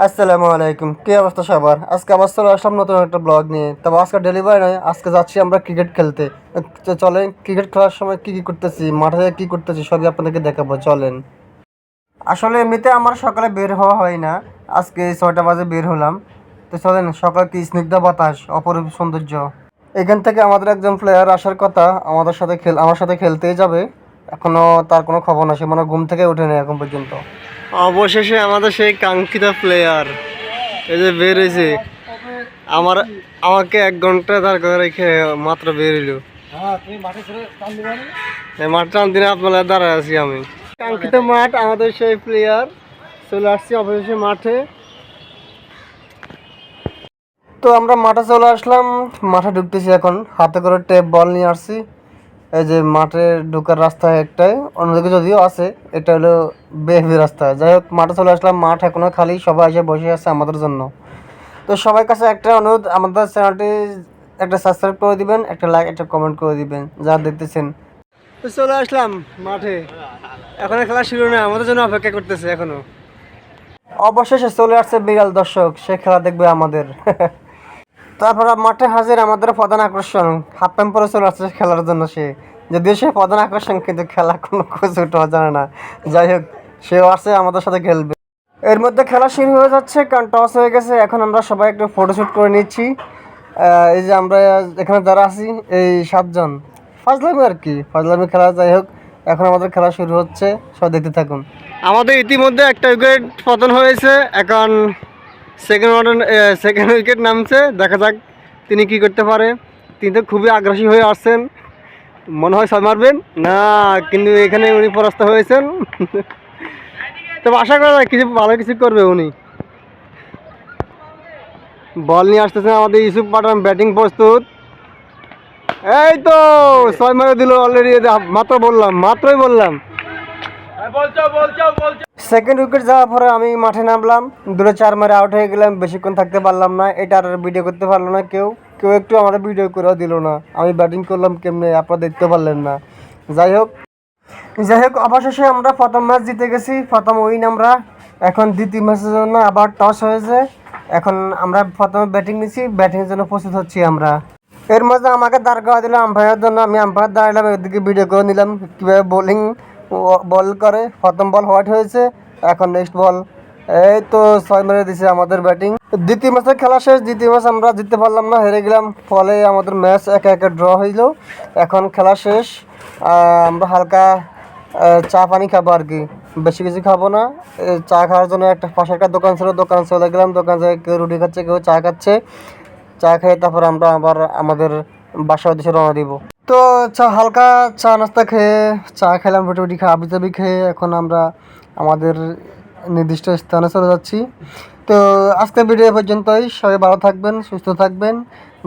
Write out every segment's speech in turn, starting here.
আসসালামু আলাইকুম। কি অবস্থা সবার? আজকে আবার চলে আসলাম নতুন একটা ব্লগ নিয়ে। তবে আজকে ডেলিভারি নয়, আজকে যাচ্ছি আমরা ক্রিকেট খেলতে। তো চলেন ক্রিকেট খেলার সময় কী কী করতেছি, মাঠে কী করতেছি, সবই আপনাদেরকে দেখাবো, চলেন। আসলে এমনিতে আমার সকালে বের হওয়া হয় না। আজকে ছয়টা বাজে বের হলাম। তো চলেন, সকাল কি স্নিগ্ধ বাতাস, অপরূপ সৌন্দর্য। এখান থেকে আমাদের একজন প্লেয়ার আসার কথা, আমাদের সাথে খেল আমার সাথে খেলতেই যাবে। এখনও তার কোনো খবর না, সে মানে ঘুম থেকে ওঠেনি এখন পর্যন্ত। অবশেষে আমাদের সেই কাঙ্ক্ষিত প্লেয়ার এই যে বের হয়েছে। আমার আমাকে এক ঘণ্টা তার করে রেখে মাত্র বের হইল। এই মাঠ টান দিনে আপনার দাঁড়ায় আছি আমি। কাঙ্ক্ষিত মাঠ আমাদের সেই প্লেয়ার চলে আসছি অবশেষে মাঠে। তো আমরা মাঠে চলে আসলাম মাঠে ঢুকতেছি এখন। হাতে করে টেপ বল নিয়ে আসছি। এই যে মাঠে ঢোকার রাস্তা একটাই, অন্যদিকে যদিও আছে, এটা হলো বেহবি রাস্তা। যাই হোক, মাঠে চলে আসলাম, মাঠ এখনও খালি, সবাই এসে বসে আছে আমাদের জন্য। তো সবার কাছে একটা অনুরোধ, আমাদের চ্যানেলটি একটা সাবস্ক্রাইব করে দিবেন, একটা লাইক একটা কমেন্ট করে দিবেন, যা দেখতেছেন। তো চলে আসলাম মাঠে। এখন খেলা শুরু না আমাদের জন্য অপেক্ষা করতেছে এখনও। অবশেষে চলে আসছে বিড়াল দর্শক, সে খেলা দেখবে আমাদের। তারপর মাঠে হাজির আমাদের প্রধান আকর্ষণ, হাফ প্যাম্প পরে চলে আসছে খেলার জন্য সে। যদিও সে প্রধান আকর্ষণ, কিন্তু খেলা কোনো কিছু জানে না। যাই হোক সেও আসছে আমাদের সাথে খেলবে। এর মধ্যে খেলা শুরু হয়ে যাচ্ছে কারণ টস হয়ে গেছে। এখন আমরা সবাই একটু ফটোশ্যুট করে নিচ্ছি। এই যে আমরা এখানে যারা আছি, এই সাতজন। ফাজলামি আর কি, ফাজলামি খেলা, যাই হোক, এখন আমাদের খেলা শুরু হচ্ছে। সব দেখতে থাকুন। আমাদের ইতিমধ্যে একটা উইকেট পতন হয়েছে। এখন সেকেন্ড ওয়ার্ডেন সেকেন্ড উইকেট নামছে, দেখা যাক তিনি কি করতে পারে। তিনি তো খুবই আগ্রাসী হয়ে আসছেন। মনে হয় ছয় মারবেন? না, কিন্তু এখানে উনি পরাস্ত হয়েছেন। তবে আশা করা যায়, কিছু ভালো কিছু করবে উনি। বল নিয়ে আসতেছেন আমাদের ইউসুফ পাঠান, ব্যাটিং প্রস্তুত। এই তো, ছয় মারে দিল অলরেডি মাত্র বললাম, মাত্রই বললাম। সেকেন্ড উইকেট যাওয়ার পরে আমি মাঠে নামলাম। দূরে চার মারে আউট হয়ে গেলাম, বেশিক্ষণ থাকতে পারলাম না। এটা আর ভিডিও করতে পারল না কেউ। কেউ একটু আমার ভিডিও করেও দিল না। আমি ব্যাটিং করলাম কেমনে, আপনারা দেখতে পারলেন না। যাই হোক। যাই হোক, অবশেষে আমরা প্রথম ম্যাচ জিতে গেছি। প্রথম উইন আমরা। এখন দ্বিতীয় ম্যাচের জন্য আবার টস হয়েছে। এখন আমরা প্রথমে ব্যাটিং নিচ্ছি। ব্যাটিংয়ের জন্য প্রস্তুত হচ্ছি আমরা। এর মধ্যে আমাকে দাঁড় করা দিল আম্পায়ারের জন্য। আমি আম্পায়ার দাঁড়ালাম এদিকে ভিডিও করে নিলাম। কীভাবে বোলিং বল করে। প্রথম বল হোয়াইট হয়েছে? এখন নেক্সট বল। এই তো ছয় মেরে দিছে আমাদের ব্যাটিং। দ্বিতীয় ম্যাচের খেলা শেষ, দ্বিতীয় ম্যাচ আমরা জিততে পারলাম না, হেরে গেলাম। ফলে আমাদের ম্যাচ একে একে ড্র হইল। এখন খেলা শেষ। আমরা হালকা চা পানি খাব আর কি। বেশি কিছু খাব না। চা খাওয়ার জন্য একটা, পাশে একটা দোকান ছিল, দোকানে চলে গেলাম। দোকান থেকে কেউ রুটি খাচ্ছে, কেউ চা খাচ্ছে। চা খেয়ে তারপর আমরা আবার আমাদের বাসার উদ্দেশ্যে রওনা দিব। তো চা, হালকা চা নাস্তা খেয়ে, চা খেলাম রুটি রুটি খাবি টাবি খেয়ে এখন আমরা আমাদের নির্দিষ্ট স্থানে চলে যাচ্ছি। তো আজকের ভিডিও পর্যন্তই। সবাই ভালো থাকবেন, সুস্থ থাকবেন।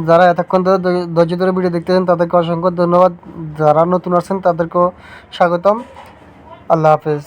যারা এতক্ষণ ধরে ধৈর্য ধরে ভিডিও দেখতেছেন, তাদেরকে অসংখ্য ধন্যবাদ। যারা নতুন আসছেন, তাদেরকেও স্বাগতম। আল্লাহ হাফেজ।